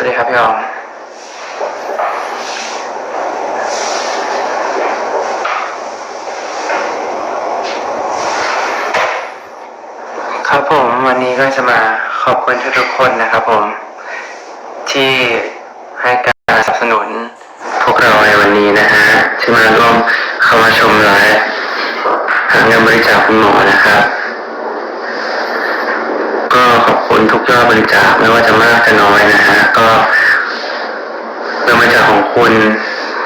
วัสดีครับพี่ออมครับผมวันนี้ก็จะมาขอบคุณทุกๆคนนะครับผม ที่ให้การสนับสนุน พวกเราในวันนี้นะฮะที่มาร่วมเข้ามาชมไลฟ์หาเงินบริจาคคุณหมอนะครับก็ขอบ คุณทุกยอดบริจาคไม่ว่าจะมากจะน้อยนะฮะก็เงินบริจาคของคุณ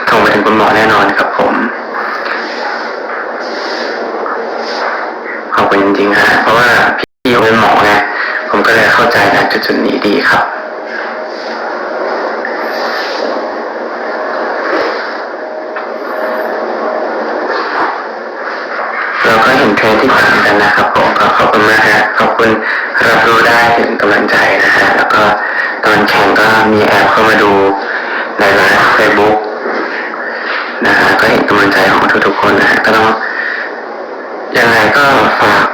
ส่งไปถึงคุณหมอแน่นอนครับผมขอบคุณจริงๆฮะเพราะว่าพี่เป็นหมอไงผมก็เลยเข้าใจนะจุดจุดๆนี้ดีครับเราก็เห็นเทรนที่ต่างกันนะครับผมขอบคุณมากฮะขอบคุณ รับรู้ได้ถึงกำลังใจนะฮะแล้วก็ตอนแข่งก็มีแอปเข้ามาดูในไลฟ์เฟซบุ๊กนะฮะก็เห็นกำลังใจของทุกๆคนนะฮะก็ต้องยังไงก็ฝาก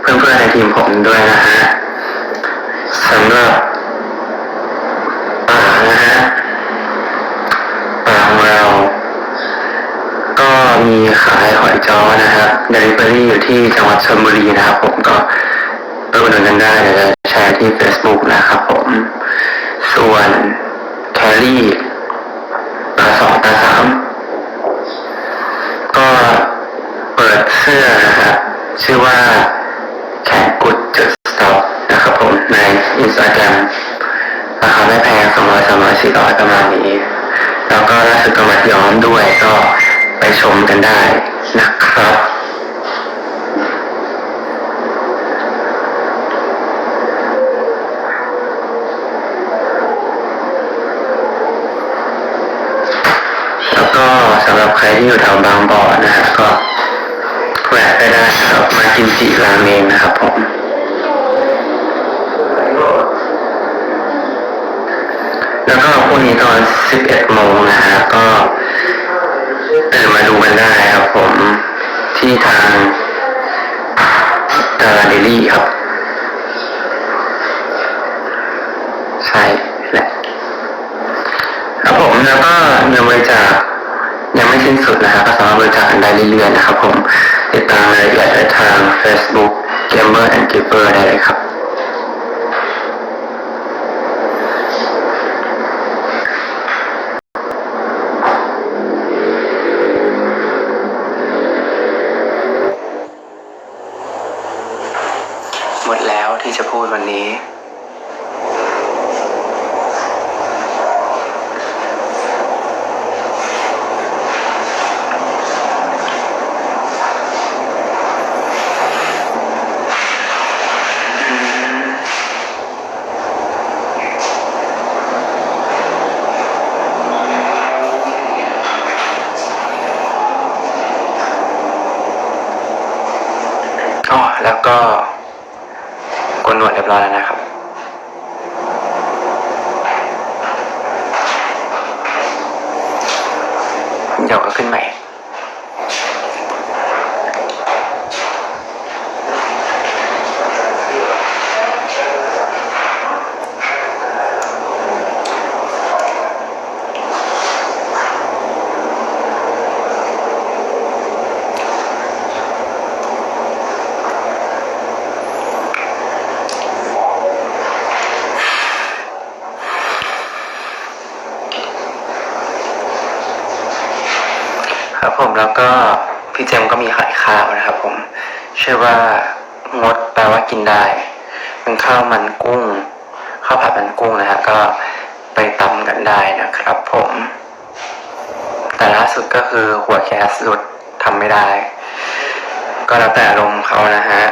เพื่อนๆในทีมผมด้วยนะฮะสำหรับป่านะฮะป่าของเรา ก็มีขายหอยจ้อนะครับเดลิเวอรี่อยู่ที่จังหวัดชลบุรีนะครับผมก็ ไปอุดหนุนกันได้เดี๋ยวจะแชร์ที่ Facebook นะครับผม ส่วนแคลรี่ตาสองตาสามก็เปิดเสื้อนะครับชื่อว่าแขนกุดจุดสต็อปนะครับผมในอินสตาแกรมราคาไม่แพงสองร้อยสามร้อยสี่ร้อยประมาณนี้ แล้วก็ล่าสุดก็มาย้อมด้วยก็ไปชมกันได้นะครับ แล้วก็ สำหรับใครที่อยู่แถวบางบ่อนะฮะก็แวะไปได้นะครับมากินจิราเมงนะครับผมแล้วก็พรุ่งนี้ตอน 11โมงนะฮะก็ตื่นมาดูกันได้ครับผมที่ทางดาราเดลี่ครับ ใช่แหละครับผมแล้วก็เงินบริจาค สิ้นสุดนะครับก็สามารถบริจาคกันได้เรื่อยๆนะครับผมติดตามรายละเอียดได้ทาง Facebook Gamer and Giver ได้เลยครับหมดแล้วที่จะพูดวันนี้ อ๋อแล้วก็โกนหนวดเรียบร้อยแล้วนะครับ ครับผมแล้วก็พี่เจมก็มีขายข้าวนะครับผมชื่อว่างดแปลว่ากินได้เป็นข้าวมันกุ้งข้าวผัดมันกุ้งนะฮะก็ไปตำกันได้นะครับผม แต่ล่าสุดก็คือหัวแคสหลุดทำไม่ได้ ก็แล้วแต่อารมณ์เขานะฮะ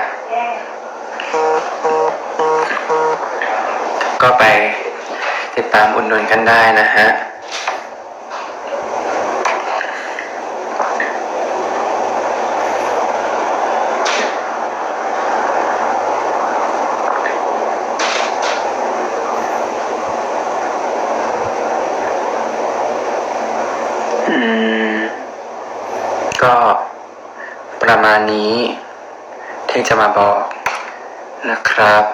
ก็ไปติดตามอุดหนุนกันได้นะฮะ ประมาณนี้ที่จะมาบอกนะครับ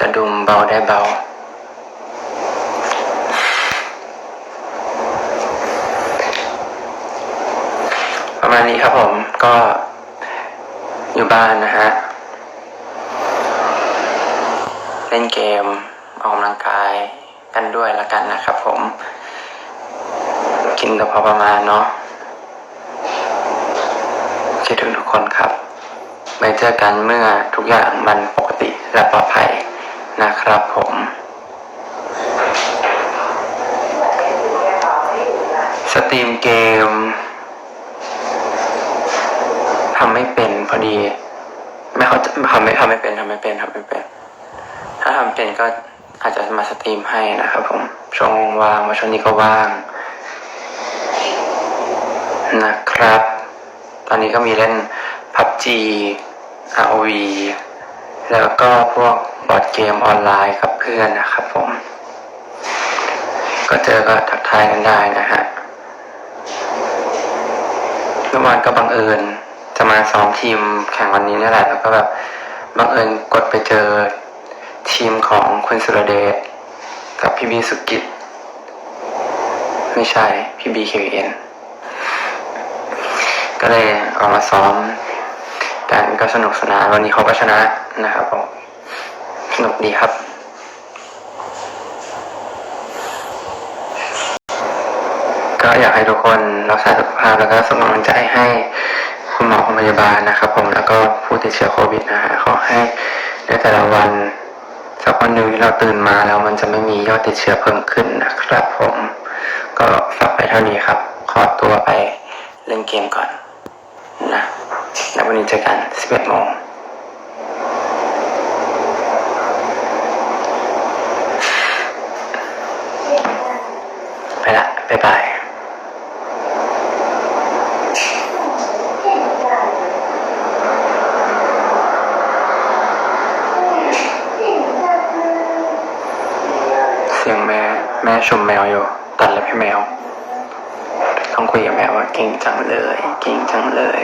กระดุมเบาได้เบาประมาณนี้ครับผมก็อยู่บ้านนะฮะ เล่นเกม ออกกำลังกายกันด้วยละกันนะครับผม กินแต่พอประมาณเนาะคิดถึงทุกคนครับไว้เจอกันเมื่อทุกอย่างมันปกติและปลอดภัยนะครับผมสตรีมเกมทำไม่เป็นพอดี ไม่เขาทำไม่ทำไม่เป็นทำไม่เป็นทำไม่เป็น ถ้าทำเป็นก็ อาจจะมาสตรีมให้นะครับผมช่วงว่างว่าช่วงนี้ก็ว่าง นะครับ ตอนนี้ก็มีเล่น PUBG ROV แล้วก็พวกบอร์ดเกมออนไลน์กับเพื่อนนะครับผม ก็เจอก็ทักทายกันได้นะฮะเมื่อวานก็บังเอิญจะมาซ้อมทีมแข่งวันนี้นี่แหละแล้วก็แบบบังเอิญกดไปเจอ ทีมของคุณสุรเดชกับพี่บีสุกิจ ไม่ใช่พี่บีเคเอ็นก็เลยออกมาซ้อมกันก็สนุกสนานวันนี้เขาก็ชนะนะครับผมสนุกดีครับ ก็อยากให้ทุกคนรักษาสุขภาพแล้วก็ส่งกำลังใจให้คุณหมอคุณพยาบาลนะครับผมแล้วก็ผู้ติดเชื้อโควิดนะฮะขอให้ในแต่ละวัน สักวันหนึ่งที่เราตื่นมาแล้วมันจะไม่มียอดติดเชื้อเพิ่มขึ้นนะครับผม ก็ฝากไปเท่านี้ครับ ขอตัวไปเล่นเกมก่อนนะแล้ววันนี้เจอกัน 11โมงไปละบ๊ายบาย เสียง แม่ชมแมวอยู่ ตัดเล็บให้แมว ต้องคุยกับแมวว่าเก่งจังเลย เก่งจังเลย